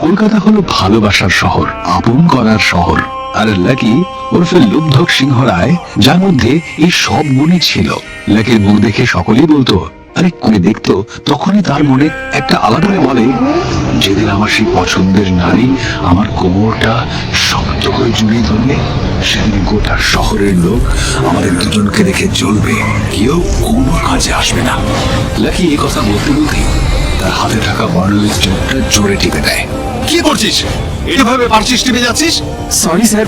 কলকাতা হলো ভালোবাসার শহর, আপন করার শহর। আর লাকি ওরফে লুব্ধক সিংহ রায়, যার মধ্যে এই সব গুণই ছিল। লাকির মুখ দেখে সকলেই বলতো, আরে, করে দেখতো। তখনই তার মনে একটা আলাদা বলে, যেদিন আমার সেই পছন্দের নারী আমার কোমরটা শক্ত করে জড়িয়ে ধরবে, সেদিন গোটা শহরের লোক আমাদের দুজনকে দেখে চলবে কেউ কোনো কাজে আসবে না। লাকি এই কথা বলতে বলতেই তার হাতে থাকা বার্নলের চোখটা জোরে টিপে দেয়। কি করছিস? এভাবে পারছিস টিপে যাচ্ছিস? সরি স্যার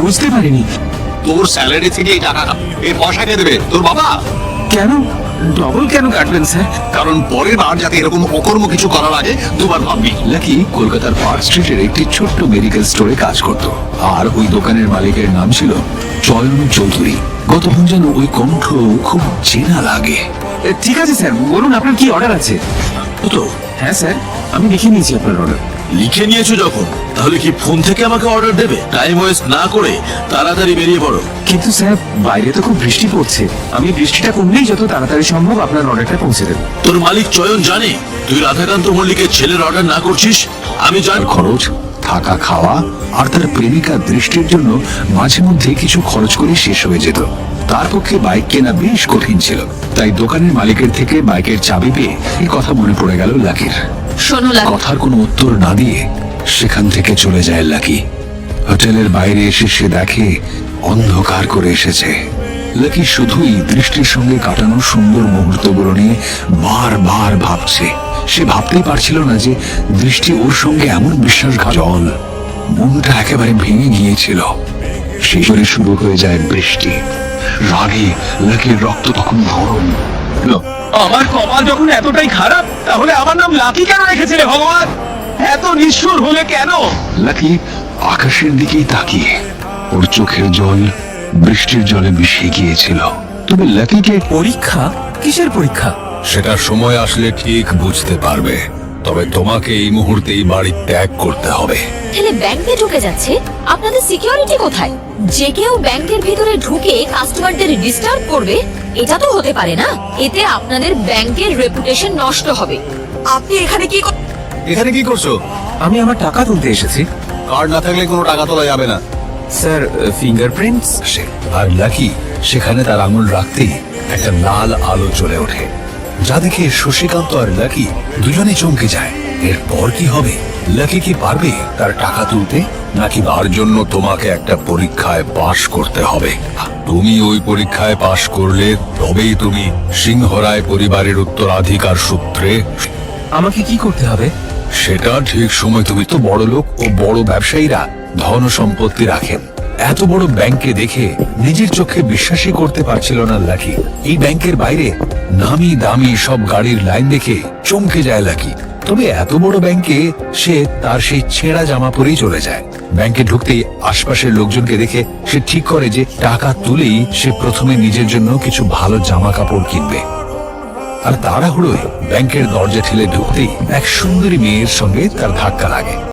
বুঝতে পারিনি। তোর স্যালারি থেকে এই টাকা এই পয়সা কে দেবে? তোর বাবা? কেন? ডবল কেন কাটবেন স্যার? কারণ পরের বার যাতে এরকম অকর্ম কিছু করার আগে দুবার ভাববি। লাকি কলকাতার পার্ক স্ট্রিটের একটি ছোট্ট মেডিকেল স্টোরে কাজ করত। আর ওই দোকানের মালিকের নাম ছিল চয়ন চৌধুরী। গতক্ষণ যেন ওই কণ্ঠ খুব চেনা লাগে। ঠিক আছে স্যার বলুন আপনার কি অর্ডার আছে? তো? হ্যাঁ স্যার। আমি লিখে নিয়েছি আপনার অর্ডার লিখে নিয়েছো যখন? তাহলে কি ফোন থেকে আমাকে অর্ডার দেবে? টাইম ওয়েস্ট না করে তাড়াতাড়ি বেরিয়ে পড়ো। কিন্তু স্যার বাইরে তো খুব বৃষ্টি পড়ছে। আমি বৃষ্টিটা কমলেই যত তাড়াতাড়ি সম্ভব আপনার অর্ডারটা পৌঁছে দেবো। তোর মালিক চয়ন জানে। তুই রাধাকান্ত মল্লিকের ছেলের অর্ডার না করছিস? আমি জান জানি খরচ? থাকা খাওয়া আর তার প্রেমিকা দৃষ্টির জন্য মাঝে মধ্যে কিছু খরচ করে শেষ হয়ে যেত। তার পক্ষে বাইক কেনা বেশ কঠিন ছিল। তাই দোকানের মালিকের থেকে বাইকের চাবি পেয়ে এই কথা মনে পড়ে গেল লাকির। কথার কোনো উত্তর না দিয়ে সেখান থেকে চলে যায় লাকি। হোটেলের বাইরে এসে সে দেখে অন্ধকার করে এসেছে। লাকি শুধুই দৃষ্টির সঙ্গে কাটানো সুন্দর মুহূর্তগুলো নিয়ে বারবার ভাবছে। সে ভাবতেই পারছিল না যে দৃষ্টি ওর সঙ্গে এমন বিশ্বাসঘাত জল মনটা একেবারে ভেঙে গিয়েছিল। করে শুরু হয়ে যায় বৃষ্টি। রাগে লাকির রক্ত তখন গরম। আমার কপাল যখন এতটাই খারাপ, তাহলে আমার নাম লাকি কেন রেখেছিলে ভগবান? এত নিষ্ঠুর হলে কেন? লাকি আকাশের দিকেই তাকিয়ে। ওর চোখের জল বৃষ্টির জলে মিশে গিয়েছিল। তবে লাকিকে পরীক্ষা? কিসের পরীক্ষা? সেটা সময় আসলে ঠিক বুঝতে পারবে। তবে তোমাকে এই মুহূর্তেই বাড়ি ত্যাগ করতে হবে। ছেলে ব্যাংকে ঢুকে যাচ্ছে? আপনাদের সিকিউরিটি কোথায়? যে কেউ ব্যাংকের ভিতরে ঢুকে কাস্টমারদের ডিস্টার্ব করবে এটা তো হতে পারে না। এতে আপনাদের ব্যাংকের রেপুটেশন নষ্ট হবে। আপনি এখানে কি এখানে কি করছ? আমি আমার টাকা তুলতে এসেছি। কার্ড না থাকলে কোনো টাকা তোলা যাবে না। স্যার ফিঙ্গারপ্রিন্টস সে আর লাকি সেখানে তার আঙুল রাখতেই একটা লাল আলো চলে ওঠে। যা দেখে শশীকান্ত আর লাকি দুজনে চমকে যায়। এরপর কি হবে? লাকি কি পারবে তার টাকা তুলতে? নাকি তার জন্য তোমাকে একটা পরীক্ষায় পাশ করতে হবে? তুমি ওই পরীক্ষায় পাশ করলে তবেই তুমি সিংহরায় পরিবারের উত্তরাধিকার সূত্রে আমাকে কি করতে হবে? সেটা ঠিক সময় তুমি তো বড় লোক ও বড় ব্যবসায়ীরা ধন সম্পত্তি রাখেন। এত বড় ব্যাংকে দেখে নিজের চোখে বিশ্বাসই করতে পারছিল না লাকি। এই ব্যাংকের বাইরে নামি দামি সব গাড়ির লাইন দেখে চমকে যায় লাকি। তবে এত বড় ব্যাংকে সে তার সেই ছেঁড়া জামা পরেই চলে যায়। ব্যাংকে ঢুকতেই আশপাশের লোকজনকে দেখে সে ঠিক করে যে টাকা তুলেই সে প্রথমে নিজের জন্য কিছু ভালো জামা কাপড় কিনবে। আর তাড়াহুড়োয় ব্যাংকের দরজা ঠেলে ঢুকতেই এক সুন্দরী মেয়ের সঙ্গে তার ধাক্কা লাগে।